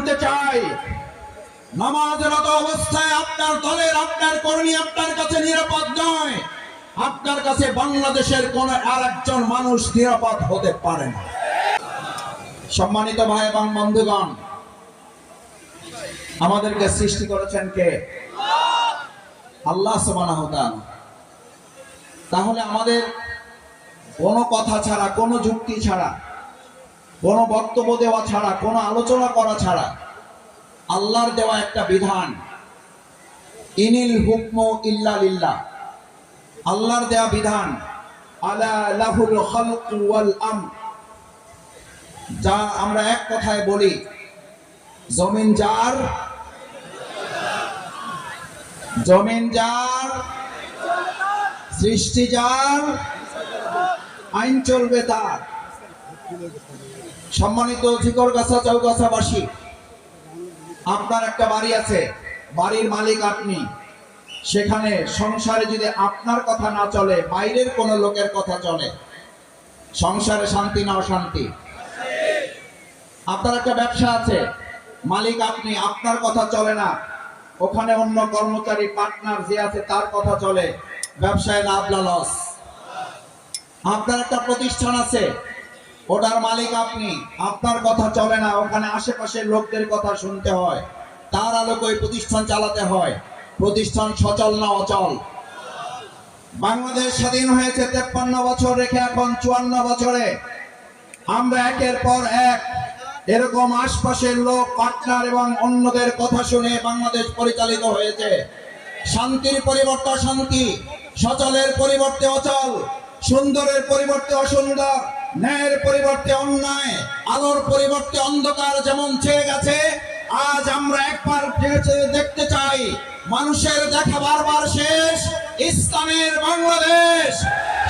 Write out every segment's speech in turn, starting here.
জানতে চাই। নামাজরত অবস্থায় আপনার দলের, আপনার কর্মী আপনার কাছে নিরাপদ নয়। আপনার কাছে বাংলাদেশের কোন আর একজন মানুষ নিরাপদ হতে পারে না। সম্মানিত ভাই এবং বন্ধুগণ, আমাদেরকে সৃষ্টি করেছেন কে? আল্লাহ তাআলা। তাহলে আমাদের কোনো কথা ছাড়া, কোনো যুক্তি ছাড়া কোনো বক্তব্য দেওয়া ছাড়া, কোনো আলোচনা করা ছাড়া আল্লাহর দেওয়া একটা বিধান। ইনিল হুকম ইল্লা লিল্লাহ। আল্লাহর দেওয়া বিধান, আলা আম যা আমরা এক কথায় বলি, জমিন যার জমিন যার, সৃষ্টি যার, আইন চলবে তার। সম্মানিত ঝিকরগাছা চৌগাছাবাসী, আপনার একটা বাড়ি আছে, বাড়ির মালিক আপনি। সেখানে সংসারে যদি আপনার কথা না চলে, বাইরের কোনো লোকের কথা চলে, সংসারে শান্তি না অশান্তি? আপনার একটা ব্যবসা আছে, মালিক আপনি, আপনার কথা চলে না, ওখানে অন্য কর্মচারী, পার্টনার যে আছে, তার কথা চলে, ব্যবসায় লাভ লস। আপনার একটা প্রতিষ্ঠান আছে ওটার মালিক আপনি। আপনার কথা চলে না, ওখানে আশেপাশের লোকদের কথা শুনতে হয়। তার আলোকে ওই প্রতিষ্ঠান চালাতে হয়। প্রতিষ্ঠান সচল না অচল? বাংলাদেশ স্বাধীন হয়েছে তেপ্পান্ন বছর রেখে এখন চুয়ান্ন বছরে। আমরা একের পর এক এরকম আশপাশের লোক, পার্টনার এবং অন্যদের কথা শুনে বাংলাদেশ পরিচালিত হয়েছে। শান্তির পরিবর্তে অশান্তি, সচলের পরিবর্তে অচল, সুন্দরের পরিবর্তে অসুন্দর। ন্যায়ের পরিবর্তে অন্যায়, আলোর পরিবর্তে অন্ধকার যেমন ছেয়ে গেছে, আজ আমরা একবার দেখতে চাই, মানুষের দেখা বারবার শেষ, ইসলামের বাংলাদেশ।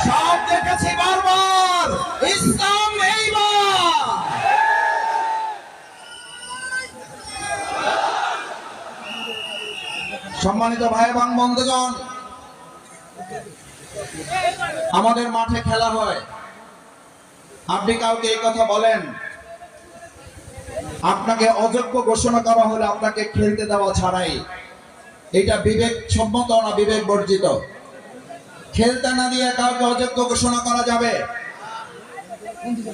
সব দেখেছি বারবার, ইসলাম এইবার। সম্মানিত ভাই এবং বন্ধুগণ, আমাদের মাঠে খেলা হয়। আপনি কাউকে এই কথা বলেন? আপনাকে অযোগ্য ঘোষণা করা হলে আপনাকে খেলতে দেওয়া ছাড়াই। এটা বিবেক সম্মত না বিবেক বর্জিত? খেলতে না দিয়ে কাউকে অযোগ্য ঘোষণা করা যাবে?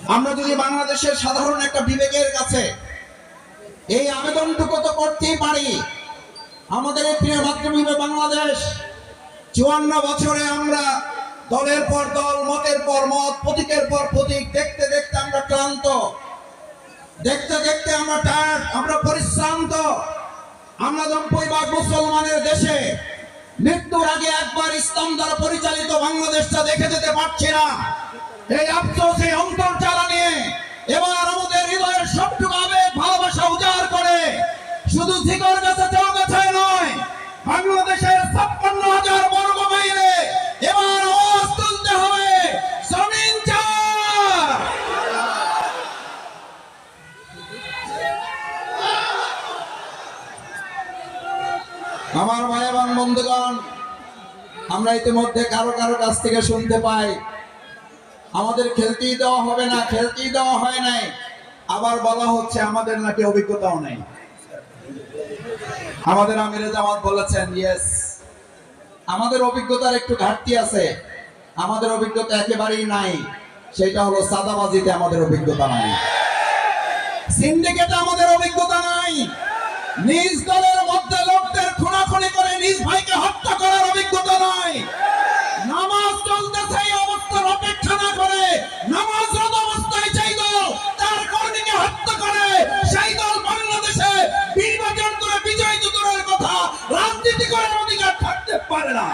আমরা যদি বাংলাদেশের সাধারণ একটা বিবেকের কাছে এই আবেদনটুকু তো করতেই পারি। আমাদের প্রিয় মাতৃভূমি বাংলাদেশ, চুয়ান্ন বছরে আমরা দলের পর দল, মতের পর মত, প্রতীকের পর প্রতীক দেখতে দেখতে আমরা টায়ার্ড, আমরা পরিশ্রান্ত। আমরা নব্বই ভাগ মুসলমানের দেশে মৃত্যুর আগে একবার ইসলাম দ্বারা পরিচালিত বাংলাদেশটা দেখে যেতে পারছি না। এই আফসোস অন্তর জ্বালা নিয়ে এবার আমাদের হৃদয়ের সবটুকু আবেগ, ভালোবাসা উজাড় করে। শুধু ঝিকর গাছে চৌগাছায় নয়, বাংলাদেশের ছাপ্পান্ন হাজার বর্গ আমার ভাই এবং বন্ধুগণ, আমরা ইতিমধ্যে কারও কারও কাছ থেকে শুনতে পাই, আমাদের খেলতেই দেওয়া হবে না, খেলতেই দেওয়া হয় নাই, আবার বলা হচ্ছে আমাদের নাকি অভিজ্ঞতাও নেই। আমাদের আমিরে জামাত বলেছেন ইয়েস আমাদের অভিজ্ঞতার একটু ঘাটতি আছে, আমাদের অভিজ্ঞতা একেবারেই নাই, সেটা হলো সাদাবাজিতে আমাদের অভিজ্ঞতা নাই। সিন্ডিকেটে আমাদের অভিজ্ঞতা নাই, নিজ দলের নামাজ চলতেছে, এই অবস্থার অপেক্ষা না করে নামাজরত অবস্থায় দল, তার কর্মীকে হত্যা করে, সেই দল বাংলাদেশে নির্বাচন করে বিজয় দূরের কথা রাজনীতি করার অধিকার থাকতে পারে না।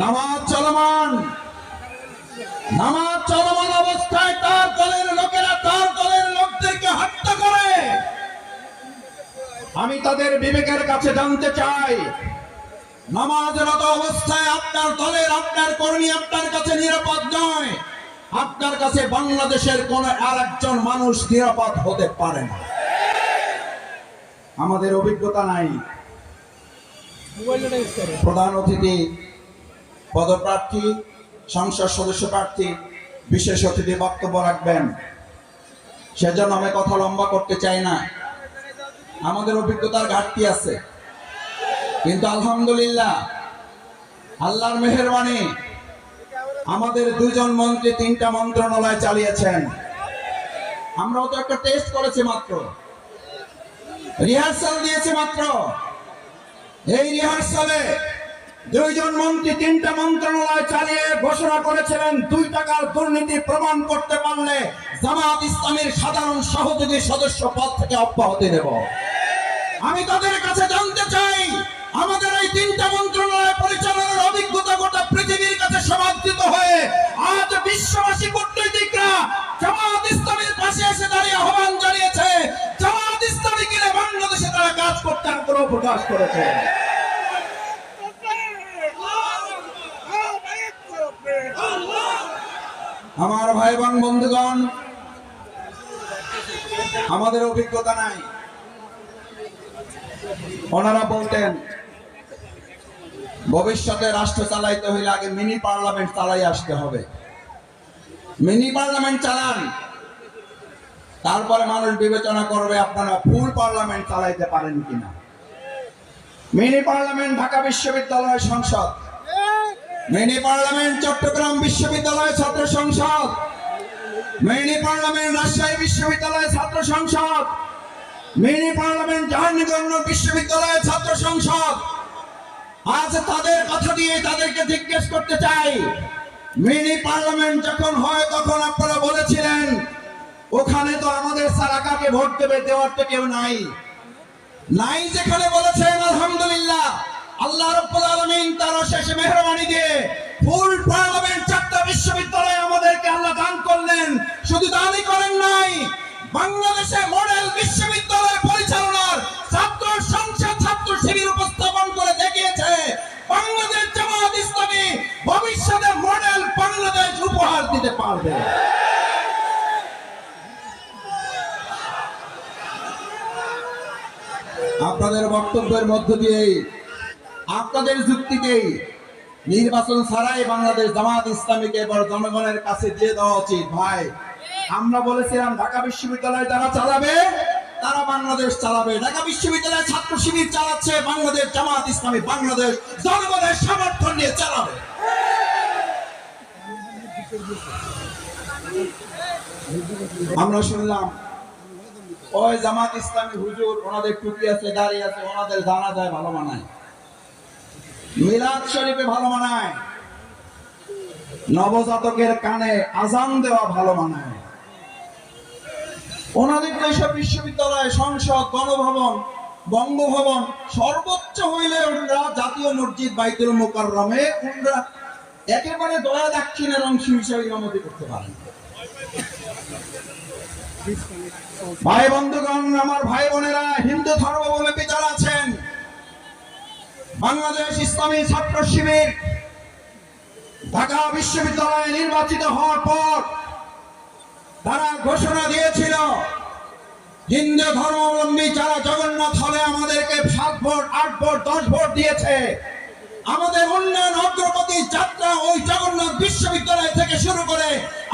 নামাজ চলমান, নামাজ আমি তাদের বিবেকের কাছে জানতে চাই। নামাজরত অবস্থায় আপনার দলের, আপনার কর্মী আপনার কাছে নিরাপদ নয়। আপনার কাছে বাংলাদেশের কোন আর একজন মানুষ নিরাপদ হতে পারে না। আমাদের অভিজ্ঞতা নাই। প্রধান অতিথি, পদপ্রার্থী, সংসদ সদস্য প্রার্থী, বিশেষ অতিথি বক্তব্য রাখবেন। সেজন্য আমি কথা লম্বা করতে চাই না। আমাদের অভিজ্ঞতার ঘাটতি আছে। কিন্তু আলহামদুলিল্লাহ, আল্লাহর মেহরবানি আমাদের দুজন মন্ত্রী তিনটা মন্ত্রণালয় চালিয়েছেন। আমরাও তো একটা টেস্ট করেছি মাত্র। রিহার্সাল দিয়েছি মাত্র। এই রিহার্সালে দুইজন মন্ত্রী তিনটা মন্ত্রণালয় চালিয়ে ঘোষণা করেছিলেন, দুই টাকার দুর্নীতি প্রমাণ করতে পারলে জামাত ইসলামের সাধারণ সহযোগী সদস্য পদ থেকে অব্যাহতি দেব। আমি তাদের কাছে জানতে চাই, আমাদের এই তিনটা মন্ত্রণালয় পরিচালনার অভিজ্ঞতা গোটা পৃথিবীর কাছে সমাদৃত হয়ে আজ বিশ্ববাসী কূটনৈতিকরা জামাত ইসলামের পাশে এসে দাঁড়িয়ে আহ্বান জানিয়েছে, জামাত ইসলামী কিনে বাংলাদেশে তারা কাজ করতে আগ্রহ প্রকাশ করেছে। আমার ভাই বোন বন্ধুগণ, আমাদের অভিজ্ঞতা নাই। ওনারা বলতেন, ভবিষ্যতে রাষ্ট্র চালাইতে হইলে আগে মিনি পার্লামেন্ট চালাই আসতে হবে। মিনি পার্লামেন্ট চালান, তারপরে মানুষ বিবেচনা করবে আপনারা ফুল পার্লামেন্ট চালাইতে পারেন কিনা। মিনি পার্লামেন্ট ঢাকা বিশ্ববিদ্যালয় সংসদ। মিনি পার্লামেন্ট চট্টগ্রাম বিশ্ববিদ্যালয় ছাত্র সংসদ। মিনি পার্লামেন্ট রাজশাহী বিশ্ববিদ্যালয় ছাত্র সংসদ। মিনি পার্লামেন্ট জাহাঙ্গীরগঞ্জ বিশ্ববিদ্যালয়ের ছাত্র সংসদ। আজ তাদের কথা দিয়ে তাদেরকে জিজ্ঞেস করতে চাই। মিনি পার্লামেন্ট যখন হয় তখন আপনারা বলেছিলেন, ওখানে তো আমাদের সারা কাকে ভোট দেবে, দেওয়ার তো কেউ নাই। নাই যেখানে বলেছেন, আলহামদুলিল্লাহ, আল্লাহ রাব্বুল আলামিন তার শেষ মেহরবানি দিয়ে ফুল পার্লামেন্ট চারটা বিশ্ববিদ্যালয় আমাদেরকে আল্লাহ দান করলেন। শুধু দানই করেন নাই বাংলাদেশে মডেল বিশ্ববিদ্যালয় পরিচালনার ছাত্র সংসদ ছাত্র শিবির উপস্থাপন করে দেখিয়েছে, বাংলাদেশ জামাত ইসলামী ভবিষ্যতে মডেল বাংলাদেশ উপহার দিতে পারবে। আপনাদের বক্তব্যের মধ্য দিয়েই, আপনাদের যুক্তিতেই নির্বাচন ছাড়াই বাংলাদেশ জামাত ইসলামীকে এবার জনগণের কাছে দিয়ে দেওয়া উচিত। ভাই আমরা বলেছিলাম, ঢাকা বিশ্ববিদ্যালয় যারা চালাবে, তারা বাংলাদেশ চালাবে। ঢাকা বিশ্ববিদ্যালয় ছাত্র শিবির চালাচ্ছে, বাংলাদেশ জামাত ইসলামী বাংলাদেশ জনগণের সমর্থন নিয়ে চালাবে। আমরা শুনলাম, ওই জামাত ইসলামী হুজুর, ওনাদের টুপি আছে, দাড়ি আছে, ওনাদের জানা যায় ভালো মানায়। মিলাদ শরীফে ভালো মানায়। নবজাতকের কানে আজান দেওয়া ভালো মানায়। তো এইসব বিশ্ববিদ্যালয় সংসদ, গণভবন, বঙ্গভবন সর্বোচ্চ হইলে ওনারা জাতীয় মসজিদ বাইতুল মোকাররমে ওনারা একেবারে দয়া দাক্ষিণের অংশ হিসেবে ইমামতি করতে পারেন। ভাই বন্ধুগণ, আমার ভাই বোনেরা, হিন্দু ধর্মাবলম্বী যারা আছেন, বাংলাদেশ ইসলামী ছাত্র শিবির ঢাকা বিশ্ববিদ্যালয়ে নির্বাচিত হওয়ার পর তারা ঘোষণা দিয়েছিল, হিন্দু ধর্মাবলম্বী যারা জগন্নাথ হলে আমাদেরকে সাত ভোট, আট ভোট, দশ ভোট দিয়েছে। আমাদের উন্নয়ন অগ্রগতি যাত্রা ওই জগন্নাথ বিশ্ববিদ্যালয় থেকে শুরু করে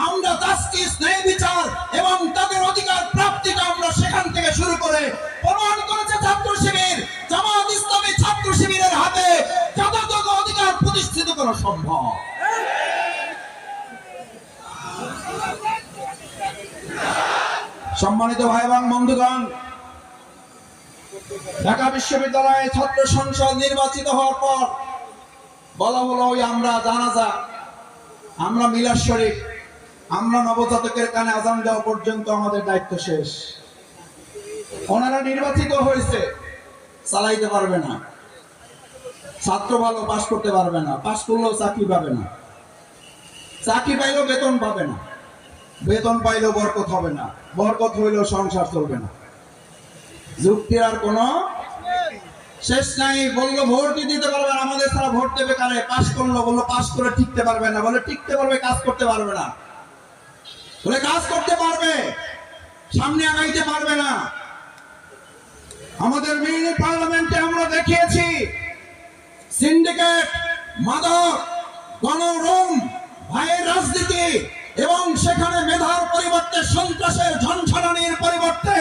আমরা জাস্টিস ন্যায় বিচার এবং তাদের অধিকার প্রাপ্তিটা আমরা সেখান থেকে শুরু করে প্রমাণ করেছে ছাত্র শিবির, জামাত ইসলামী ছাত্র শিবিরের হাতে যথাযথ অধিকার প্রতিষ্ঠিত করা সম্ভব। সম্মানিত ভাই এবং বন্ধুগণ, ঢাকা বিশ্ববিদ্যালয়ে ছাত্র সংসদ নির্বাচিত হওয়ার পর বলা হলো, ওই আমরা জানাজা, আমরা মিলাদ শরীফ, আমরা নবজাতকের কানে আজান দেওয়া পর্যন্ত আমাদের দায়িত্ব শেষ। ওনারা নির্বাচিত হয়েছে, চালাইতে পারবে না। ছাত্র ভালো পাশ করতে পারবে না, পাশ করলেও চাকরি পাবে না। চাকরি পাইলেও বেতন পাবে না। বেতন পাইলেও বরকত হবে না। বরকত হইলেও সংসার চলবে না। যুক্তির আর কোনো শেষ নাই। বলল দিয়ে দিতে পারবে না। আমাদের ছাড়া ভোট দেবে কারে? পাস করল। বলল পাস করে টিকতে পারবে না। বলে, টিকতে পারবে, কাজ করতে পারবে না। বলে, কাজ করতে পারবে। সামনে আগাইতে পারবে না। আমাদের মিনি পার্লামেন্টে আমরা দেখিয়েছি সিন্ডিকেট মাদক, গণরুম, ভাইয়ের রাজনীতি। এবং সেখানে মেধার পরিবর্তে সন্ত্রাসের ঝনঝনানির পরিবর্তে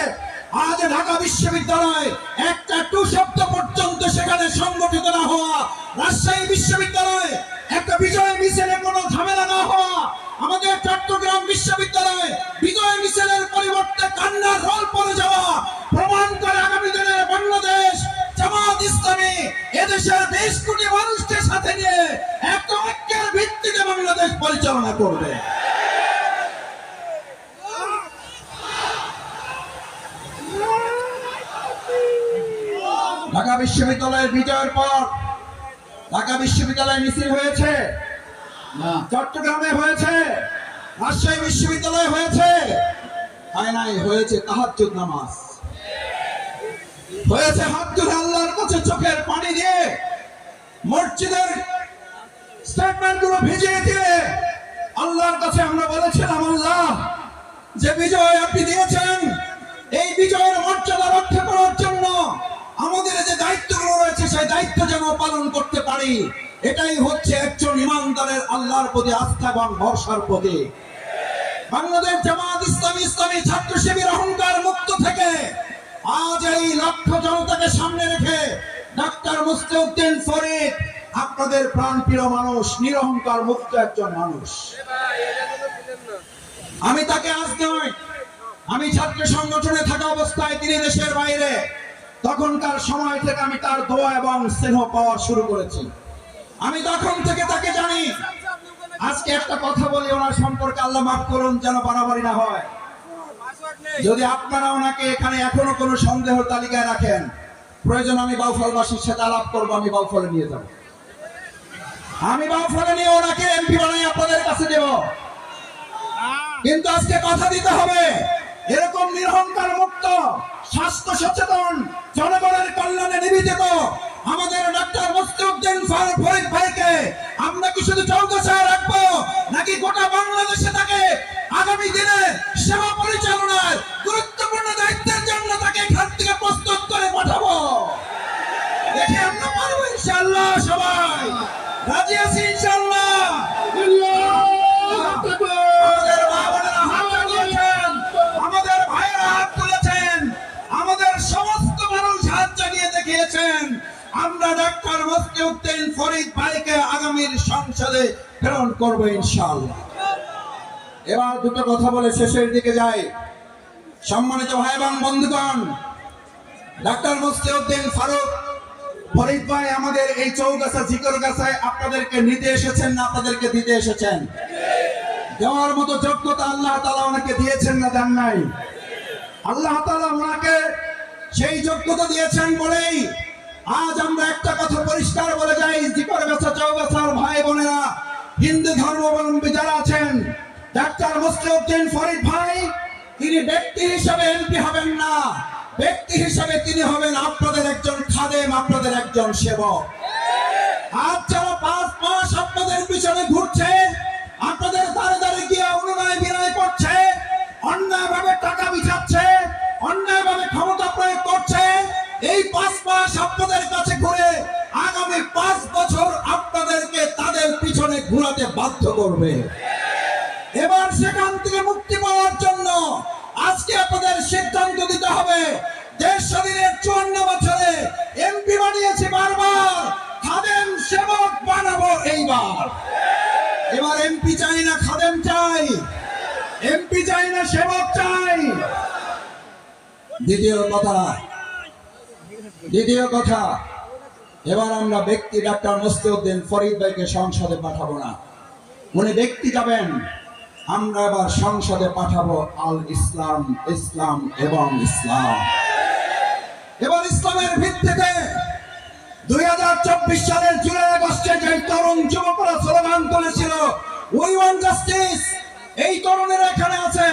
আজ ঢাকা বিশ্ববিদ্যালয় একটা টু শব্দ পর্যন্ত সেখানে সংগঠিত না হওয়া, রাজশাহী বিশ্ববিদ্যালয় একটা বিজয় মিছিলে কোনো ঝামেলা না হওয়া, আমাদের চট্টগ্রাম বিশ্ববিদ্যালয় বিজয় মিছিলের পরিবর্তে কান্নার রোল পড়ে যাওয়া, প্রমাণ করে আগামী দিনের বাংলাদেশ জামাত ইসলামী এদেশের বিশ কোটি মানুষকে সাথে নিয়ে একটা ঐক্যের ভিত্তিতে বাংলাদেশ পরিচালনা করবে ঢাকা বিশ্ববিদ্যালয়ের বিজয়ের পর ঢাকা বিশ্ববিদ্যালয়ে মিছিল হয়েছে। চট্টগ্রামে হয়েছে। রাজশাহী বিশ্ববিদ্যালয়ে হয়েছে। হয় নাই হয়েছে তাহাজ্জুদ নামাজ। হয়েছে হাত তুলে আল্লাহর কাছে চোখের পানি দিয়ে মসজিদের স্টেটমেন্টগুলো ভিজিয়ে দিয়ে আল্লাহর কাছে আমরা বলেছিলাম আল্লাহ যে বিজয় আপনি দিয়েছেন এই বিজয়ের মর্যাদা রক্ষা করার জন্য আমাদের যে দায়িত্বগুলো রয়েছে, সেই দায়িত্ব যেন পালন করতে পারি। এটাই হচ্ছে একজন ইমানদারের আল্লাহর প্রতি আস্থা এবং ভরসার প্রতি বাংলাদেশ জামাত ইসলামী ইসলামী ছাত্র শিবির অহংকার মুক্ত থেকে আজ এই লক্ষ্য জনতাকে সামনে রেখে ডাক্তার মুস্তিউদ্দিন ফরিদ, আপনাদের প্রাণপ্রিয় মানুষ, নিরহংকার মুক্ত একজন মানুষ। আমি তাকে আজ নয়, আমি ছাত্র সংগঠনে থাকা অবস্থায় তিনি দেশের বাইরে তখনকার সময় থেকে আমি তার দোয়া এবং স্নেহ পাওয়া শুরু করেছি। আমি তখন থেকে তাকে জানি, আজকে একটা কথা বলি, ওনার সম্পর্কে আল্লাহ মাফ করুন যেন বাড়াবাড়ি না হয়। যদি আপনারা ওনাকে এখানে এখনও কোনো সন্দেহ তালিকায় রাখেন, প্রয়োজন আমি বাউফলবাসীর সাথে আলাপ করব, আমি বাউফলে নিয়ে যাব। আমি বাউফলে নিয়ে ওনাকে এমপি বানাই আপনাদের কাছে দেব। কিন্তু আজকে কথা দিতে হবে। এরকম নিরহংকার মুক্ত, স্বাস্থ্য সচেতন, জনগণের কল্যাণে নিবেদিত আমাদের ডাক্তার মুস্তিউদ্দিন ফরিদ ভাইকে আমরা কি শুধু চৌকাছায় রাখব, নাকি গোটা বাংলাদেশে তাকে আগামী দিনে সেবা পরিচালনার গুরুত্বপূর্ণ দায়িত্বের জন্য তাকে এখান থেকে প্রস্তুত করে পাঠাবো? দেখে আমরা পারব ইনশাআল্লাহ সবাই। রাজি আছি? সংসদে প্রেরণ করব ইনশাআল্লাহ। এবার দুটো কথা বলে শেষের দিকে যাই। সম্মানিত ভাই এবং বন্ধুগণ, ডাক্তার মুস্তিউদ্দিন ফারুক ফরিদ ভাই আমাদের এই চৌগাছা জিকর গাছায় আপনাদেরকে নিতে এসেছেন না আপনাদেরকে দিতে এসেছেন? দেওয়ার মতো যোগ্যতা আল্লাহ তালা ওনাকে দিয়েছেন না দেন নাই? আল্লাহ তালা ওনাকে সেই যোগ্যতা দিয়েছেন বলেই আজ আমরা একটা কথা পরিষ্কার বলে যাই, জিকর গাছা চৌগাছার ভাই বোনেরা, হিন্দু ধর্মাবলম্বী যারা আছেন, ডাক্তার মুসলিউদ্দিন ফরিদ ভাই, তিনি ব্যক্তি হিসাবে এমপি হবেন না। ব্যক্তি হিসাবে তিনি হবেন আপনাদের একজন খাদেম, আপনাদের একজন সেবক। আজ যারা পাঁচ মাস আপনাদের পিছনে ঘুরছে, আপনাদের দাঁড়ে দাঁড়িয়ে গিয়ে অনুনয় বিনয় করছে অন্যায় ভাবে টাকা বিছাচ্ছে ঘুরাতে বাধ্য করবে। এবার সেখান থেকে মুক্তি পাওয়ার জন্য আজকে আপনাদের সিদ্ধান্ত দিতে হবে। দেশ স্বাধীনের চুয়ান্ন বছরে এমপি বানিয়েছে বারবার। খাদেম সেবক বানাবো এইবার। এবার এমপি চাই না, খাদেম চাই। এমপি চাই না, সেবক চাই। দ্বিতীয় কথা। দ্বিতীয় কথা। এবার আমরা ব্যক্তি ডাক্তার মুস্তিউদ্দিন ফরিদ ভাইকে সংসদে পাঠাবো না। উনি ব্যক্তি যাবেন, আমরা এবার সংসদে পাঠাবো আল ইসলাম ইসলাম এবং ইসলাম। এবার ইসলামের ভিত্তিতে দুই হাজার চব্বিশ সালের জুলাই আগস্টে যে তরুণ যুবকরা স্লোগান তুলেছিল উই জাস্টিস এই তরুণের এখানে আছে।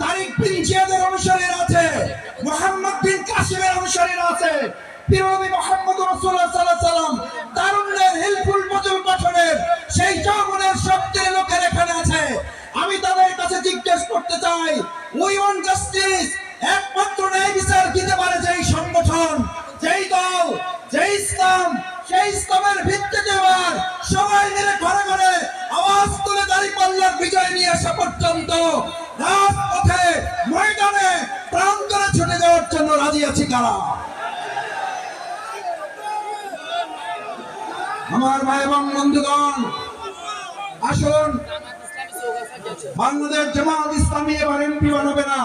তারিক বিন জিয়াদের অনুসারীরা আছে, মোহাম্মদ বিন কাসিমের অনুসারীরা আছে, পিরবি মোহাম্মদ রাসূলুল্লাহ সাল্লাল্লাহু আলাইহি সাল্লাম এই চৌমনের সত্যের লোকের এখানে আছে। আমি তাদের কাছে জিজ্ঞেস করতে চাই, উই ওয়ান জাস্টিস, একমাত্র ন্যায় বিচার দিতে পারে যেই সংগঠন, যেই দল, যেই ইসলাম, সেই ইসলামের ভিত্তিতে এবার সবাই মিলে ঘরে ঘরে আওয়াজ তুলে দাঁড়িয়ে পাল্লার বিজয় নিয়ে আসা পর্যন্ত রাজপথে ময়দানে প্রান্তরে ছুটে যাওয়ার জন্য রাজি আছি কারা? আমার ভাই এবং বন্ধুগণ আসুন। বাংলাদেশ জামাত ইসলামী এবার এমপি বানাবে না।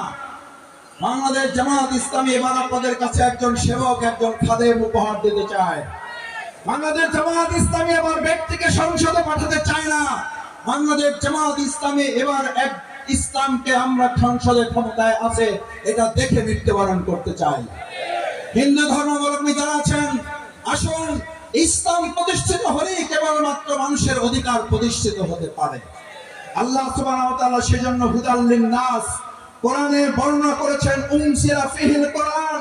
বাংলাদেশ জামাত ইসলামী এবার আপনাদের কাছে একজন সেবক, একজন খাদেম উপহার দিতে চায়। বাংলাদেশ জামাত ইসলামী এবার ব্যক্তিকে সংসদে পাঠাতে চায় না। বাংলাদেশ জামাত ইসলামী এবার এক ইসলামকে আমরা সংসদে ক্ষমতায় আছে, এটা দেখে মৃত্যুবরণ করতে চাই। হিন্দু ধর্মাবলম্বী যারা আছেন, আসুন। ইসলাম প্রতিষ্ঠিত হলেই কেবলমাত্র মানুষের অধিকার প্রতিষ্ঠিত হতে পারে। আল্লাহ সেজন্য হুদাল্লিন নাস কোরআনে বর্ণনা করেছেন, উনসিরা ফিহিল কোরআন।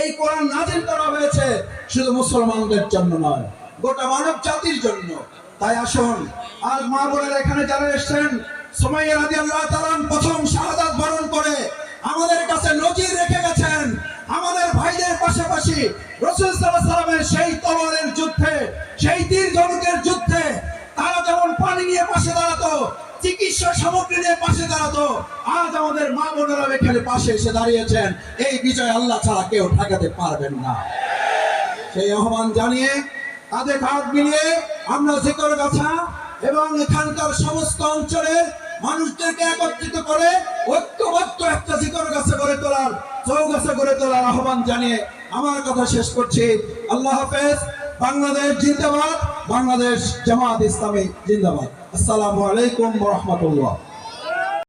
এই কোরআন নাজিল করা হয়েছে শুধু মুসলমানদের জন্য নয়, গোটা মানব জাতির জন্য। তাই আসুন, আজ মা বোনেরা এখানে যারা এসেছেন, সুমাইয়া রাদিয়াল্লাহু তাআলা প্রথম শাহাদাত বরণ করে আমাদের কাছে নজির রেখে গেছেন। আমাদের ভাইদের পাশাপাশি রসুল সাল্লামের সেই তলোয়ারের যুদ্ধে, সেই তীর ধনুকের যুদ্ধে তারা যেমন পানি নিয়ে পাশে দাঁড়াতো, চিকিৎসা সামগ্রী নিয়ে পাশে দাঁড়াতো, আজ আমাদের মা বোনেরা এখানে পাশে এসে দাঁড়িয়েছেন। এই বিজয় আল্লাহ ছাড়া কেউ ঠেকাতে পারবেন না। সেই আহ্বান জানিয়ে তাদের কাঁধ মিলিয়ে আমরা জিকর গাছা এবং এখানকার সমস্ত অঞ্চলের মানুষদেরকে একত্রিত করে ঐক্যবদ্ধ একটা শিকড় গাছে গড়ে তোলার চৌগাছা গড়ে তোলার আহ্বান জানিয়ে আমার কথা শেষ করছি। আল্লাহ হাফেজ, বাংলাদেশ জিন্দাবাদ, বাংলাদেশ জামাত ইসলামী জিন্দাবাদ। আসসালামু আলাইকুম রহমতুল্লাহ।